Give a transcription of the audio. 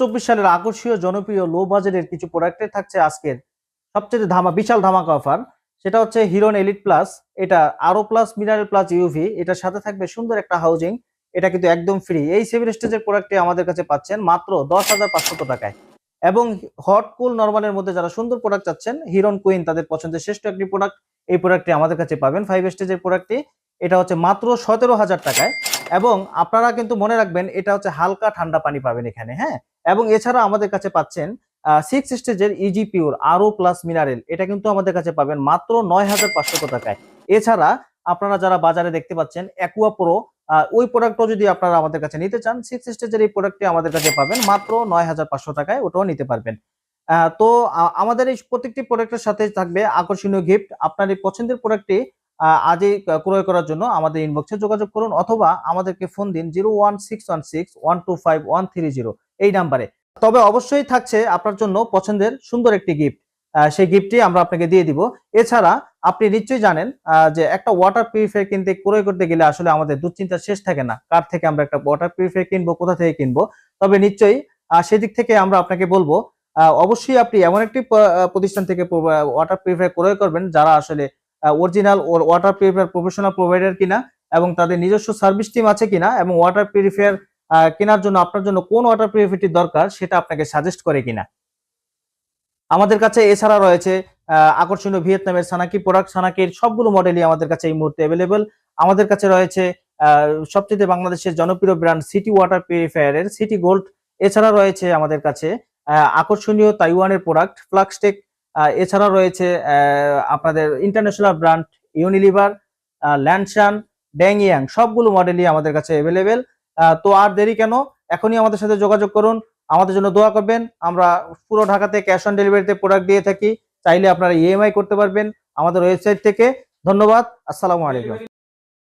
চব্বিশ সালের আকর্ষণীয় জনপ্রিয় লো বাজেটের কিছু প্রোডাক্টে থাকছে আজকের সবচেয়ে ধামা, বিশাল ধামাকা অফার সেটা হচ্ছে হিরন এলিট প্লাস এটা আরও প্লাস মিনারেল প্লাস ইউভি এটার সাথে থাকবে সুন্দর একটা হাউজিং এটা কিন্তু একদম ফ্রি এই সেভেন স্টেজের প্রোডাক্টটি আমাদের কাছে পাচ্ছেন মাত্র দশ হাজার পাঁচশত টাকায়। এবং হট কুল নর্মালের মধ্যে যারা সুন্দর প্রোডাক্ট চাচ্ছেন হিরন কুইন তাদের পছন্দের শ্রেষ্ঠ একটি প্রোডাক্ট এই প্রোডাক্টটি আমাদের কাছে পাবেন ফাইভ স্টেজের প্রোডাক্টটি এটা হচ্ছে মাত্র সতেরো হাজার টাকায়। এবং আপনারা কিন্তু মনে রাখবেন, এটা হচ্ছে হালকা ঠান্ডা পানি পাবেন এখানে হ্যাঁ? এবং এছাড়া আমাদের কাছে পাচ্ছেন সিক্স স্টেজের ইজি পিওর আরও প্লাস মিনারেল এটা কিন্তু আমাদের কাছে পাবেন মাত্র নয় হাজার পাঁচশত টাকায়। এছাড়া আপনারা যারা বাজারে দেখতে পাচ্ছেন অ্যাকুয়া প্রো ওই প্রোডাক্টও যদি আপনারা আমাদের কাছে নিতে চান সিক্স স্টেজের এই প্রোডাক্টটি আমাদের কাছে পাবেন মাত্র নয় হাজার পাঁচশো টাকায়, ওটাও নিতে পারবেন। তো আমাদের এই প্রত্যেকটি প্রোডাক্টের সাথে থাকবে আকর্ষণীয় গিফট আপনার এই পছন্দের প্রোডাক্টটি আজই ক্রয় করার জন্য আমাদের ইনবক্সে যোগাযোগ করুন অথবা আমাদেরকে ফোন দিন zero one six one six one two five one three zero এই নাম্বারে। তবে অবশ্যই থাকছে আপনার জন্য পছন্দের সুন্দর একটি গিফট সেই গিফটটি আমরা আপনাকে দিয়ে দিব। এছাড়া আপনি নিশ্চয়ই জানেন যে একটা ওয়াটার পিউরিফায়ার কিনতে, ক্রয় করতে গেলে আসলে আমাদের দুশ্চিন্তা শেষ থাকে না। কার থেকে আমরা একটা ওয়াটার পিউরিফায়ার কিনবো, কোথা থেকে কিনবো? তবে নিশ্চয়ই সেদিক থেকে আমরা আপনাকে বলব অবশ্যই আপনি এমন একটি প্রতিষ্ঠান থেকে ওয়াটার পিউরিফায়ার ক্রয় করবেন যারা আসলে original or water purifier professional provider কিনা এবং তাদের নিজস্ব সার্ভিস টিম আছে কিনা এবং ওয়াটার পিউরিফায়ার কেনার জন্য আপনার জন্য কোন ওয়াটার পিউরিফায়ারটি দরকার সেটা আপনাকে সাজেস্ট করে কিনা। আমাদের কাছে এছাড়া রয়েছে আকর্ষণীয় ভিয়েতনামের সানাকি প্রোডাক্ট সানাকির সবগুলো মডেলই আমাদের কাছে এই মুহূর্তে অ্যাভেলেবেল আমাদের কাছে রয়েছে সবচেয়ে বাংলাদেশের জনপ্রিয় ব্র্যান্ড সিটি ওয়াটার পিউরিফায়ারের সিটি গোল্ড এছাড়া রয়েছে আমাদের কাছে আকর্ষণীয় তাইওয়ানের প্রোডাক্ট ফ্লাক্সটেক এছাড়া রয়েছে আপনাদের ইন্টারন্যাশনাল ব্র্যান্ড ইউনিলিভার ল্যান্ডশান ড্যাংইয়াং সবগুলো মডেলই আমাদের কাছে অ্যাভেলেবেল তো আর দেরি কেন? এখনই আমাদের সাথে যোগাযোগ করুন। আমাদের জন্য দোয়া করবেন। আমরা পুরো ঢাকাতে ক্যাশ অন ডেলিভারিতে প্রোডাক্ট দিয়ে থাকি। চাইলে আপনারা ইএমআই করতে পারবেন আমাদের ওয়েবসাইট থেকে। ধন্যবাদ। আসসালামু আলাইকুম।